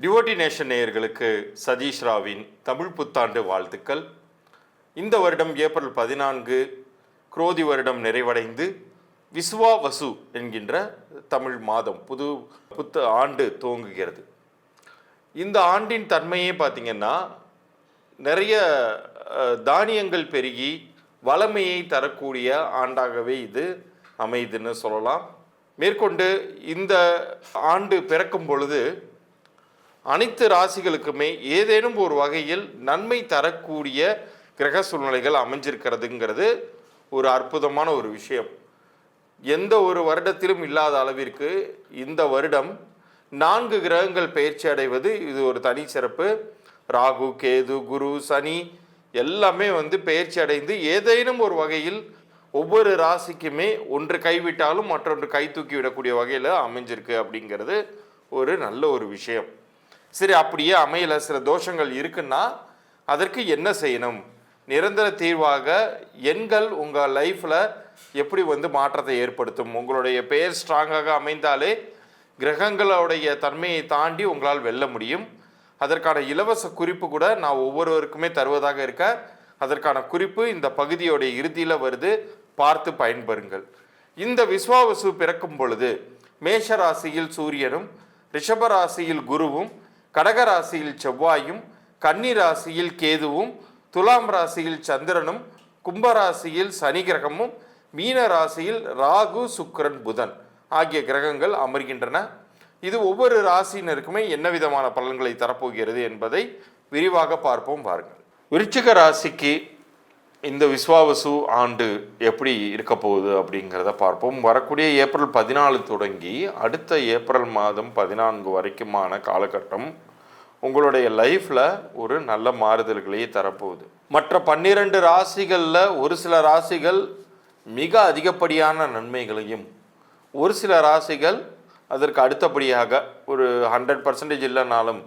Devotee nation நேயர்களுக்கு சதீஷ் ராவின் தமிழ் புத்தாண்டு வாழ்த்துக்கள். இந்த வருடம் ஏப்ரல் பதினான்கு குரோதி வருடம் நிறைவடைந்து விஸ்வா வசு என்கின்ற தமிழ் மாதம் புது புத்த ஆண்டு துவங்குகிறது. இந்த ஆண்டின் தன்மையே பார்த்திங்கன்னா நிறைய தானியங்கள் பெருகி வளமையை தரக்கூடிய ஆண்டாகவே இது அமையுதுன்னு சொல்லலாம். மேற்கொண்டு இந்த ஆண்டு பிறக்கும் பொழுது அனைத்து ராசிகளுக்குமே ஏதேனும் ஒரு வகையில் நன்மை தரக்கூடிய கிரக சூழ்நிலைகள் அமைஞ்சிருக்கிறதுங்கிறது ஒரு அற்புதமான ஒரு விஷயம். எந்த ஒரு வருடத்திலும் இல்லாத அளவிற்கு இந்த வருடம் நான்கு கிரகங்கள் பயிற்சி அடைவது இது ஒரு தனி சிறப்பு. ராகு கேது குரு சனி எல்லாமே வந்து பயிற்சி அடைந்து ஏதேனும் ஒரு வகையில் ஒவ்வொரு ராசிக்குமே ஒன்று கைவிட்டாலும் மற்றொன்று கை தூக்கி விடக்கூடிய வகையில் அமைஞ்சிருக்கு அப்படிங்கிறது ஒரு நல்ல ஒரு விஷயம். சரி அப்படியே அமையல சில தோஷங்கள் இருக்குன்னா அதற்கு என்ன செய்யணும்? நிரந்தர தீர்வாக எண்கள் உங்கள் லைஃப்பில் எப்படி வந்து மாற்றத்தை ஏற்படுத்தும்? உங்களுடைய பெயர் ஸ்ட்ராங்காக அமைந்தாலே கிரகங்களுடைய தன்மையை தாண்டி உங்களால் வெல்ல முடியும். அதற்கான இலவச குறிப்பு கூட நான் ஒவ்வொருவருக்குமே தருவதாக இருக்க அதற்கான குறிப்பு இந்த பகுதியோடைய இறுதியில் வருது. பார்த்து பயன்பெறுங்கள். இந்த விஸ்வாவசு பிறக்கும் பொழுது மேஷ ராசியில் சூரியனும் ரிஷப ராசியில் குருவும் கடக ராசியில் செவ்வாயும் கன்னி ராசியில் கேதுவும் துலாம் ராசியில் சந்திரனும் கும்பராசியில் சனி கிரகமும் மீன ராசியில் ராகு சுக்கரன் புதன் ஆகிய கிரகங்கள் அமர்கின்றன. இது ஒவ்வொரு ராசியினருக்குமே என்ன விதமான பலன்களை தரப்போகிறது என்பதை விரிவாக பார்ப்போம் பாருங்கள். விருச்சிக ராசிக்கு இந்த விஸ்வாவசு ஆண்டு எப்படி இருக்க போகுது அப்படிங்கிறத பார்ப்போம். வரக்கூடிய ஏப்ரல் பதினாலு தொடங்கி அடுத்த ஏப்ரல் மாதம் பதினான்கு வரைக்குமான காலகட்டம் உங்களுடைய லைஃப்பில் ஒரு நல்ல மாறுதல்களையே தரப்போகுது. மற்ற பன்னிரண்டு ராசிகளில் ஒரு சில ராசிகள் மிக அதிகப்படியான நன்மைகளையும் ஒரு சில ராசிகள் அதற்கு அடுத்தபடியாக ஒரு ஹண்ட்ரட் பர்சன்டேஜ் இல்லைனாலும்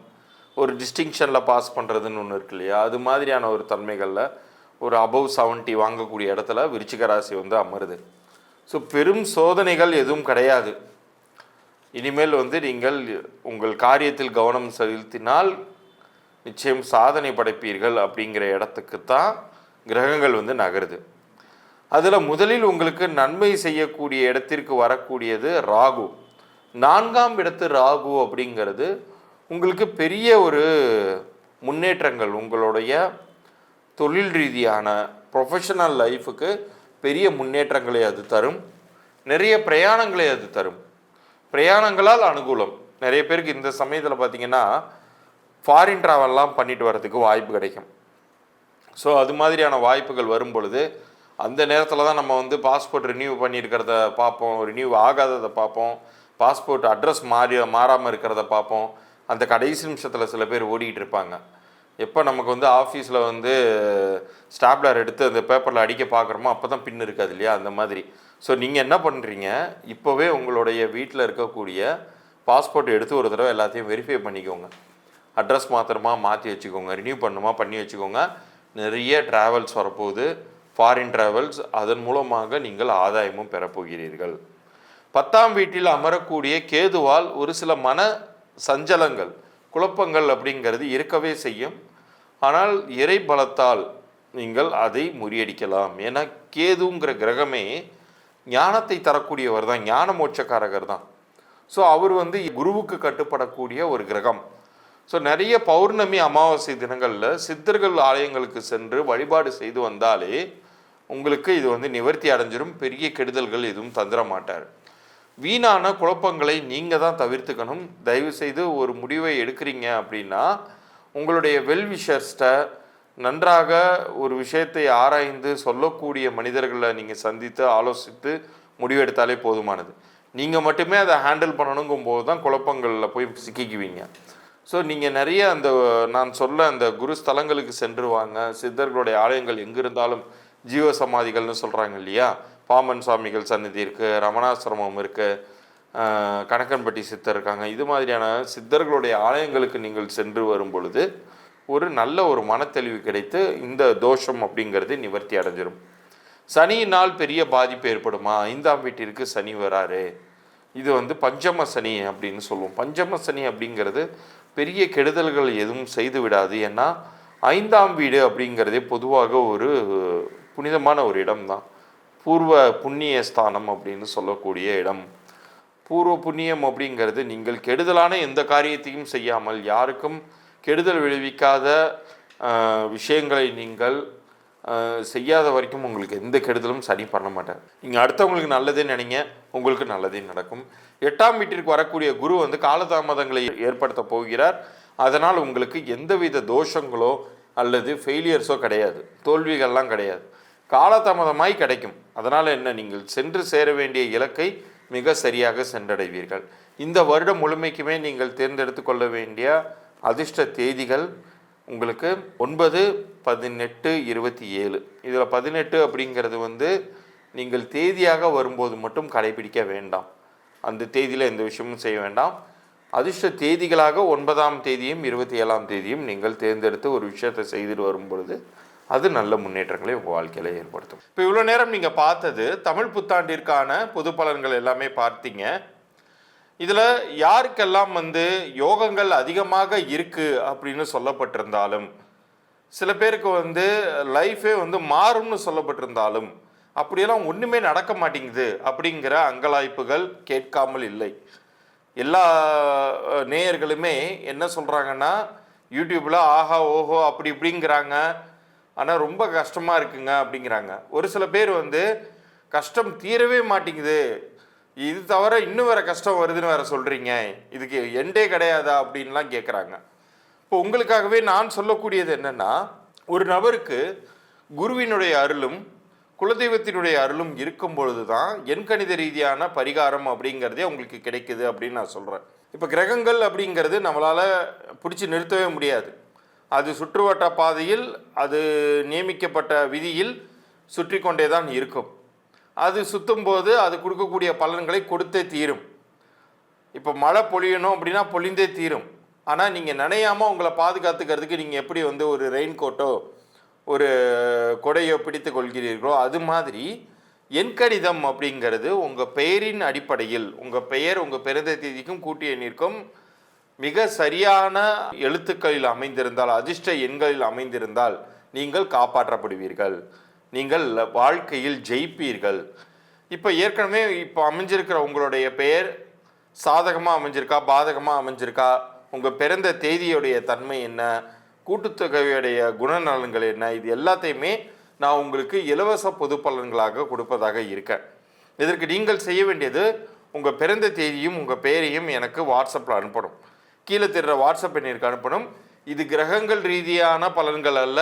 ஒரு டிஸ்டிங்ஷனில் பாஸ் பண்ணுறதுன்னு ஒன்று இருக்கு இல்லையா? அது மாதிரியான ஒரு தன்மைகளில் ஒரு அபவ் 70 வாங்கக்கூடிய இடத்துல விருச்சிக ராசி வந்து அமருது. ஸோ பெரும் சோதனைகள் எதுவும் கிடையாது. இனிமேல் வந்து நீங்கள் உங்கள் காரியத்தில் கவனம் செலுத்தினால் நிச்சயம் சாதனை படைப்பீர்கள் அப்படிங்கிற இடத்துக்கு தான் கிரகங்கள் வந்து நகருது. அதில் முதலில் உங்களுக்கு நன்மை செய்யக்கூடிய இடத்திற்கு வரக்கூடியது ராகு. நான்காம் இடத்து ராகு அப்படிங்கிறது உங்களுக்கு பெரிய ஒரு முன்னேற்றங்கள் உங்களுடைய தொழில் ரீதியான ப்ரொஃபஷனல் லைஃபுக்கு பெரிய முன்னேற்றங்களை அது தரும். நிறைய பிரயாணங்களை அது தரும். பிரயாணங்களால் அனுகூலம். நிறைய பேருக்கு இந்த சமயத்தில் பார்த்தீங்கன்னா ஃபாரின் ட்ராவல்லாம் பண்ணிட்டு வரதுக்கு வாய்ப்பு கிடைக்கும். ஸோ அது மாதிரியான வாய்ப்புகள் வரும் பொழுது அந்த நேரத்தில் தான் நம்ம வந்து பாஸ்போர்ட் ரினியூ பண்ணியிருக்கிறத பார்ப்போம். ரினியூ ஆகாததை பார்ப்போம். பாஸ்போர்ட் அட்ரஸ் மாறி மாறாமல் இருக்கிறத பார்ப்போம். அந்த கடைசி நிமிஷத்தில் சில பேர் ஓடிக்கிட்டு இருப்பாங்க. எப்போ நமக்கு வந்து ஆஃபீஸில் வந்து ஸ்டாப்லர் எடுத்து அந்த பேப்பரில் அடிக்க பார்க்குறோமோ அப்போ தான் பின் இருக்காது இல்லையா? அந்த மாதிரி. ஸோ நீங்கள் என்ன பண்ணுறீங்க இப்போவே உங்களுடைய வீட்டில் இருக்கக்கூடிய பாஸ்போர்ட் எடுத்து ஒரு தடவை எல்லாத்தையும் வெரிஃபை பண்ணிக்கோங்க. அட்ரஸ் மாத்திரமா மாற்றி வச்சுக்கோங்க. ரினியூ பண்ணுமா? பண்ணி வச்சுக்கோங்க. நிறைய ட்ராவல்ஸ் வரப்போகுது. ஃபாரின் ட்ராவல்ஸ் அதன் மூலமாக நீங்கள் ஆதாயமும் பெறப்போகிறீர்கள் பத்தாம் வீட்டில் அமரக்கூடிய கேதுவால் ஒரு சில மன சஞ்சலங்கள் குழப்பங்கள் அப்படிங்கிறது இருக்கவே செய்யும். ஆனால் இறை பலத்தால் நீங்கள் அதை முறியடிக்கலாம். ஏன்னா கேதுங்கிற கிரகமே ஞானத்தை தரக்கூடியவர் தான் ஞான மோட்சக்காரகர் தான். ஸோ அவர் வந்து குருவுக்கு கட்டுப்படக்கூடிய ஒரு கிரகம். ஸோ நிறைய பௌர்ணமி அமாவாசை தினங்களில் சித்தர்கள் ஆலயங்களுக்கு சென்று வழிபாடு செய்து வந்தாலே உங்களுக்கு இது வந்து நிவர்த்தி அடைஞ்சிடும் பெரிய கெடுதல்கள் எதுவும் தந்துட மாட்டார். வீணான குழப்பங்களை நீங்கள் தான் தவிர்த்துக்கணும். தயவுசெய்து ஒரு முடிவை எடுக்கிறீங்க அப்படின்னா உங்களுடைய வெல்விஷர்ஸ்ட்டை நன்றாக ஒரு விஷயத்தை ஆராய்ந்து சொல்லக்கூடிய மனிதர்களை நீங்கள் சந்தித்து ஆலோசித்து முடிவெடுத்தாலே போதுமானது. நீங்கள் மட்டுமே அதை ஹேண்டில் பண்ணணுங்கும் போது தான் குழப்பங்களில் போய் சிக்கிக்குவீங்க. ஸோ நீங்கள் நிறைய அந்த நான் சொல்ல அந்த குரு ஸ்தலங்களுக்கு சென்று வாங்க சித்தர்களுடைய ஆலயங்கள் எங்கே இருந்தாலும் ஜீவ சமாதிகள்னு சொல்கிறாங்க இல்லையா? பாமன் சுவாமிகள் சன்னதி இருக்குது ரமணாசிரமம் இருக்குது கணக்கன்பட்டி சித்தர் இருக்காங்க. இது மாதிரியான சித்தர்களுடைய ஆலயங்களுக்கு நீங்கள் சென்று வரும் பொழுது ஒரு நல்ல ஒரு மனத்தெளிவு கிடைத்து இந்த தோஷம் அப்படிங்கிறது நிவர்த்தி அடைஞ்சிரும். சனியினால் பெரிய பாதிப்பு ஏற்படுமா? ஐந்தாம் வீட்டிற்கு சனி வராரு. இது வந்து பஞ்சம சனி அப்படின்னு சொல்லுவோம். பஞ்சம சனி அப்படிங்கிறது பெரிய கெடுதல்கள் எதுவும் செய்து விடாது. ஏன்னா ஐந்தாம் வீடு அப்படிங்கிறதே பொதுவாக ஒரு புனிதமான ஒரு இடம்தான். பூர்வ புண்ணிய ஸ்தானம் அப்படின்னு சொல்லக்கூடிய இடம். பூர்வ புண்ணியம் அப்படிங்கிறது நீங்கள் கெடுதலான எந்த காரியத்தையும் செய்யாமல் யாருக்கும் கெடுதல் விளைவிக்காத விஷயங்களை நீங்கள் செய்யாத வரைக்கும் உங்களுக்கு எந்த கெடுதலும் சரி பண்ண மாட்டார். நீங்கள் அடுத்தவங்களுக்கு நல்லதே நினைங்க உங்களுக்கு நல்லதே நடக்கும். எட்டாம் வீட்டிற்கு வரக்கூடிய குரு வந்து காலதாமதங்களை ஏற்படுத்த போகிறார். அதனால் உங்களுக்கு எந்தவித தோஷங்களோ அல்லது ஃபெயிலியர்ஸோ கிடையாது. தோல்விகள்லாம் கிடையாது. காலதாமதமாய் கிடைக்கும். அதனால் என்ன? நீங்கள் சென்று சேர வேண்டிய இலக்கை மிக சரியாக சென்றடைவீர்கள். இந்த வருடம் முழுமைக்குமே நீங்கள் தேர்ந்தெடுத்து கொள்ள வேண்டிய அதிர்ஷ்ட தேதிகள் உங்களுக்கு ஒன்பது பதினெட்டு இருபத்தி ஏழு. இதில் பதினெட்டு அப்படிங்கிறது வந்து நீங்கள் தேதியாக வரும்போது மட்டும் கடைபிடிக்க வேண்டாம். அந்த தேதியில் எந்த விஷயமும் செய்ய வேண்டாம். அதிர்ஷ்ட தேதிகளாக ஒன்பதாம் தேதியும் இருபத்தி ஏழாம் தேதியும் நீங்கள் தேர்ந்தெடுத்து ஒரு விஷயத்தை செய்துட்டு வரும் பொழுது அது நல்ல முன்னேற்றங்களை உங்கள் வாழ்க்கையில ஏற்படுத்தும். இப்போ இவ்வளோ நேரம் நீங்கள் பார்த்தது தமிழ் புத்தாண்டிற்கான பொது பலன்கள் எல்லாமே பார்த்தீங்க. இதில் யாருக்கெல்லாம் வந்து யோகங்கள் அதிகமாக இருக்குது அப்படின்னு சொல்லப்பட்டிருந்தாலும் சில பேருக்கு வந்து லைஃபே வந்து மாறும்னு சொல்லப்பட்டிருந்தாலும் அப்படியெல்லாம் ஒன்றுமே நடக்க மாட்டேங்குது அப்படிங்கிற அங்கலாய்ப்புகள் கேட்காமல் இல்லை. எல்லா நேயர்களுமே என்ன சொல்கிறாங்கன்னா யூடியூப்பில் ஆஹா ஓஹோ அப்படி இப்படிங்கிறாங்க. ஆனால் ரொம்ப கஷ்டமாக இருக்குங்க அப்படிங்கிறாங்க. ஒரு சில பேர் வந்து கஷ்டம் தீரவே மாட்டேங்குது. இது தவிர இன்னும் வேறு கஷ்டம் வருதுன்னு வேறு சொல்கிறீங்க இதுக்கு எண்டே கிடையாதா அப்படின்லாம் கேட்குறாங்க இப்போ உங்களுக்காகவே நான் சொல்லக்கூடியது என்னன்னா ஒரு நபருக்கு குருவினுடைய அருளும் குலதெய்வத்தினுடைய அருளும் இருக்கும் பொழுது தான் எண்கணித ரீதியான பரிகாரம் அப்படிங்கிறதே உங்களுக்கு கிடைக்குது அப்படின்னு நான் சொல்கிறேன் இப்போ கிரகங்கள் அப்படிங்கிறது நம்மளால் பிடிச்சி நிறுத்தவே முடியாது. அது சுற்றுவட்ட பாதையில் அது நியமிக்கப்பட்ட விதியில் சுற்றி கொண்டே தான் இருக்கும். அது சுத்தும் போது அது கொடுக்கக்கூடிய பலன்களை கொடுத்தே தீரும். இப்போ மழை பொழியணும் அப்படின்னா பொழிந்தே தீரும். ஆனால் நீங்கள் நனையாமல் உங்களை பாதுகாத்துக்கிறதுக்கு நீங்கள் எப்படி வந்து ஒரு ரெயின் கோட்டோ ஒரு கொடையோ பிடித்து கொள்கிறீர்களோ அது மாதிரி எண்கணிதம் அப்படிங்கிறது உங்கள் பெயரின் அடிப்படையில் உங்கள் பெயர் உங்கள் பிறந்த தேதிக்கும் கூட்டிய எண்ணிற்கும் மிக சரியான எழுத்துக்களில் அமைந்திருந்தால் அதிர்ஷ்ட எண்களில் அமைந்திருந்தால் நீங்கள் காப்பாற்றப்படுவீர்கள். நீங்கள் வாழ்க்கையில் ஜெயிப்பீர்கள். இப்போ ஏற்கனவே இப்போ அமைஞ்சிருக்கிற உங்களுடைய பெயர் சாதகமாக அமைஞ்சிருக்கா பாதகமாக அமைஞ்சிருக்கா? உங்கள் பிறந்த தேதியுடைய தன்மை என்ன? கூட்டுத்தொகையுடைய குணநலன்கள் என்ன? இது எல்லாத்தையுமே நான் உங்களுக்கு இலவச பொது பலன்களாக கொடுப்பதாக இருக்கேன். இதற்கு நீங்கள் செய்ய வேண்டியது உங்கள் பிறந்த தேதியும் உங்கள் பெயரையும் எனக்கு வாட்ஸ்அப்பில் அனுப்பணும். கீழே தெரிகிற வாட்ஸ்அப் எண்ணிற்கு அனுப்பணும். இது கிரகங்கள் ரீதியான பலன்கள் அல்ல.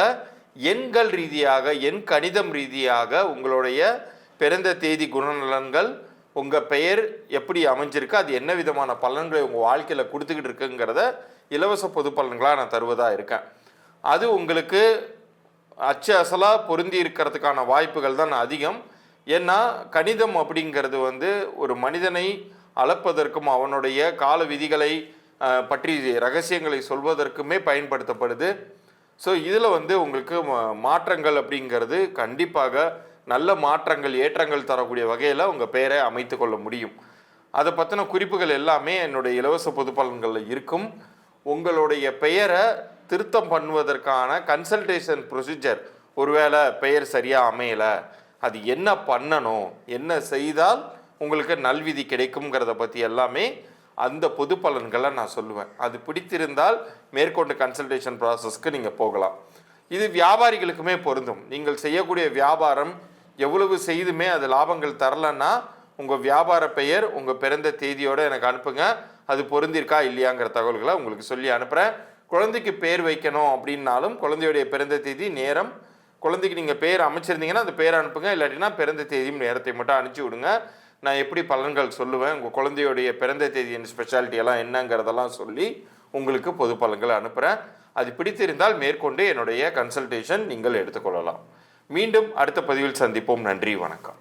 எண்கள் ரீதியாக எண் கணிதம் ரீதியாக உங்களுடைய பிறந்த தேதி குணநலன்கள் உங்கள் பெயர் எப்படி அமைஞ்சிருக்கு அது என்ன விதமான பலன்களை உங்கள் வாழ்க்கையில் கொடுத்துக்கிட்டு இருக்குங்கிறத இலவச பொது பலன்களாக நான் தருவதாக இருக்கேன். அது உங்களுக்கு அச்சு அசலாக பொருந்தி இருக்கிறதுக்கான வாய்ப்புகள் தான் அதிகம். ஏன்னா கணிதம் அப்படிங்கிறது வந்து ஒரு மனிதனை அளப்பதற்கும் அவனுடைய கால விதிகளை பற்றி ரகசியங்களை சொல்வதற்குமே பயன்படுத்தப்படுது. ஸோ இதில் வந்து உங்களுக்கு மாற்றங்கள் அப்படிங்கிறது கண்டிப்பாக நல்ல மாற்றங்கள் ஏற்றங்கள் தரக்கூடிய வகையில் உங்கள் பெயரை அமைத்து கொள்ள முடியும். அதை பற்றின குறிப்புகள் எல்லாமே என்னுடைய இலவச பொது பலன்களில் இருக்கும். உங்களுடைய பெயரை திருத்தம் பண்ணுவதற்கான கன்சல்டேஷன் ப்ரொசீஜர் ஒருவேளை பெயர் சரியாக அமையலை அது என்ன பண்ணணும் என்ன செய்தால் உங்களுக்கு நல்விதி கிடைக்குங்கிறத பற்றி எல்லாமே அந்த பொது பலன்களை நான் சொல்லுவேன். அது பிடித்திருந்தால் மேற்கொண்டு கன்சல்டேஷன் ப்ராசஸ்க்கு நீங்கள் போகலாம். இது வியாபாரிகளுக்குமே பொருந்தும். நீங்கள் செய்யக்கூடிய வியாபாரம் எவ்வளவு செய்துமே அது லாபங்கள் தரலன்னா உங்கள் வியாபார பெயர் உங்கள் பிறந்த தேதியோடு எனக்கு அனுப்புங்க. அது பொருந்திருக்கா இல்லையாங்கிற தகவல்களை உங்களுக்கு சொல்லி அனுப்புகிறேன் குழந்தைக்கு பேர் வைக்கணும் அப்படின்னாலும் குழந்தையுடைய பிறந்த தேதி நேரம். குழந்தைக்கு நீங்கள் பேர் அமைச்சிருந்தீங்கன்னா அந்த பேர் அனுப்புங்க. இல்லாட்டினா பிறந்த தேதியும் நேரத்தை மட்டும் அனுப்பிச்சி விடுங்க. நான் எப்படி பலன்கள் சொல்லுவேன்? உங்கள் குழந்தையுடைய பிறந்த தேதியின் ஸ்பெஷாலிட்டியெல்லாம் என்னங்கிறதெல்லாம் சொல்லி உங்களுக்கு பொது பலன்களை அனுப்புகிறேன் அது பிடித்திருந்தால் மேற்கொண்டு என்னுடைய கன்சல்டேஷன் நீங்கள் எடுத்துக்கொள்ளலாம். மீண்டும் அடுத்த பதிவில் சந்திப்போம். நன்றி வணக்கம்.